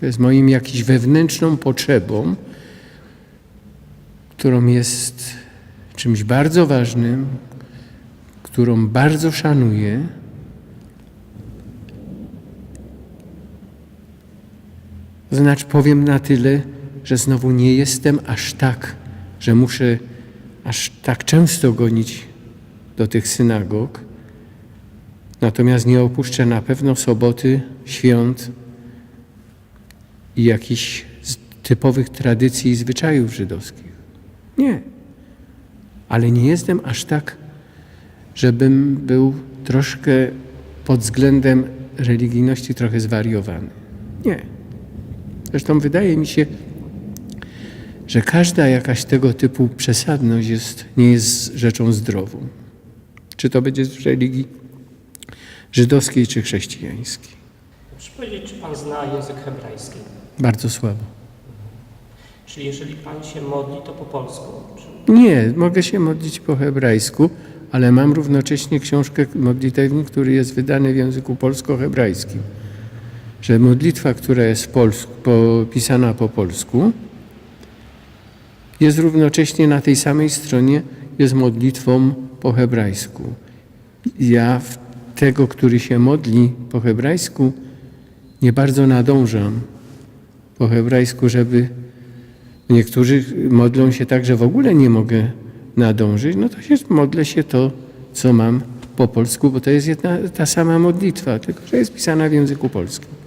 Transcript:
To jest moim jakąś wewnętrzną potrzebą, którą jest czymś bardzo ważnym, którą bardzo szanuję. Znacz powiem na tyle, że znowu nie jestem aż tak, że muszę aż tak często gonić do tych synagog. Natomiast nie opuszczę na pewno soboty, świąt i jakichś typowych tradycji i zwyczajów żydowskich. Nie. Ale nie jestem aż tak, żebym był troszkę pod względem religijności trochę zwariowany. Nie. Zresztą wydaje mi się, że każda jakaś tego typu przesadność jest, nie jest rzeczą zdrową. Czy to będzie w religii żydowskiej czy chrześcijańskiej. Proszę powiedzieć, czy Pan zna język hebrajski? Bardzo słabo. Czyli jeżeli Pan się modli, to po polsku? Czy... Nie, mogę się modlić po hebrajsku, ale mam równocześnie książkę modlitewnik, który jest wydany w języku polsko-hebrajskim. Że modlitwa, która jest polsku, po, pisana po polsku, jest równocześnie na tej samej stronie, jest modlitwą po hebrajsku. Ja w tego, który się modli po hebrajsku, nie bardzo nadążam po hebrajsku, żeby Niektórzy modlą się tak, że w ogóle nie mogę nadążyć. No to się modlę się to, co mam po polsku, bo to jest jedna, ta sama modlitwa, tylko że jest pisana w języku polskim.